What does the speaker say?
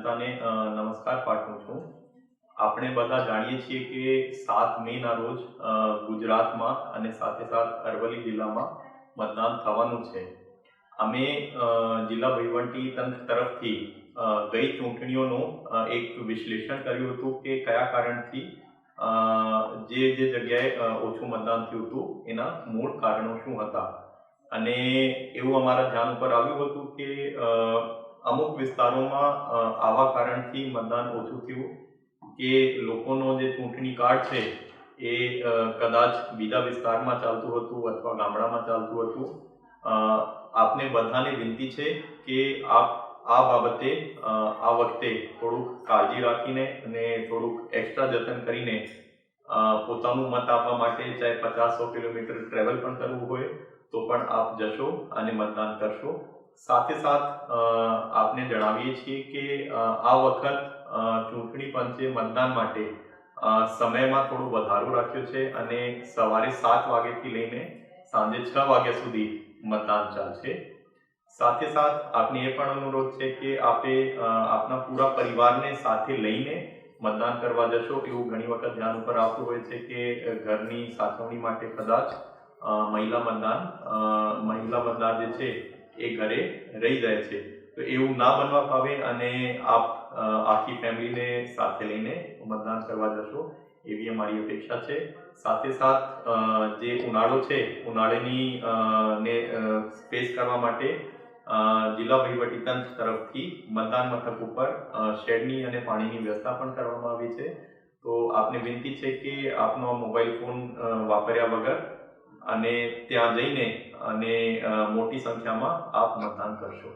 અ, નમસ્કાર પાઠવું છું. આપણે બધા જાણીએ છીએ કે સાત મે ના રોજ ગુજરાતમાં અને સાથે સાથ અરવલ્લી જિલ્લામાં મતદાન થવાનું છે. અમે જિલ્લા વહીવટી તંત્ર તરફથી ગઈ ચૂંટણીઓનું એક વિશ્લેષણ કર્યું હતું કે કયા કારણથી જે જે જગ્યાએ ઓછું મતદાન થયું હતું એના મૂળ કારણો શું હતા? અને એવું અમારા ધ્યાન ઉપર આવ્યું હતું કે અમુક વિસ્તારોમાં આવા કારણથી મતદાન ઓછું થયું કે લોકોનો જે ચૂંટણી કાર્ડ છે એ કદાચ બીજા વિસ્તારમાં ચાલતું હતું અથવા ગામડામાં ચાલતું હતું. આપને બધાને વિનંતી છે કે આપ આ બાબતે આ વખતે થોડુંક કાળજી રાખીને અને થોડુંક એક્સ્ટ્રા જતન કરીને પોતાનું મત આપવા માટે ચાહે પચાસ સો કિલોમીટર ટ્રેવલ પણ કરવું હોય તો પણ આપ જશો અને મતદાન કરશો. સાથે સાથ આપને જણાવીએ છીએ કે આ વખત ચૂંટણી પંચે મતદાન માટે સમયમાં થોડો વધારો રાખ્યો છે અને સવારે સાત વાગ્યાથી લઈને સાંજે છ વાગ્યા સુધી મતદાન ચાલશે. સાથે સાથ, આપને એ પણ અનુરોધ છે કે આપે આપના પૂરા પરિવારને સાથે લઈને મતદાન કરવા જશો. એવું ઘણી વખત ધ્યાન ઉપર આવતું હોય છે કે, ઘરની સાચવણી માટે કદાચ મહિલા મતદાન મહિલા મતદાર જે છે એ ઘરે રહી જાય છે. તો એવું ના બનવા પાવે અને આપ આખી ફેમિલીને સાથે લઈને મતદાન કરવા જશો, એવી અમારી અપેક્ષા છે. સાથે સાથ જે ઉનાળો છે, ઉનાળાની ને ફેસ કરવા માટે જિલ્લા વહીવટીતંત્ર તરફથી મતદાન મથક ઉપર શેડની અને પાણીની વ્યવસ્થા પણ કરવામાં આવી છે. તો આપને વિનંતી છે કે આપનો મોબાઈલ ફોન વાપર્યા વગર અને ત્યાં જઈને અને મોટી સંખ્યામાં આપ મતદાન કરશો.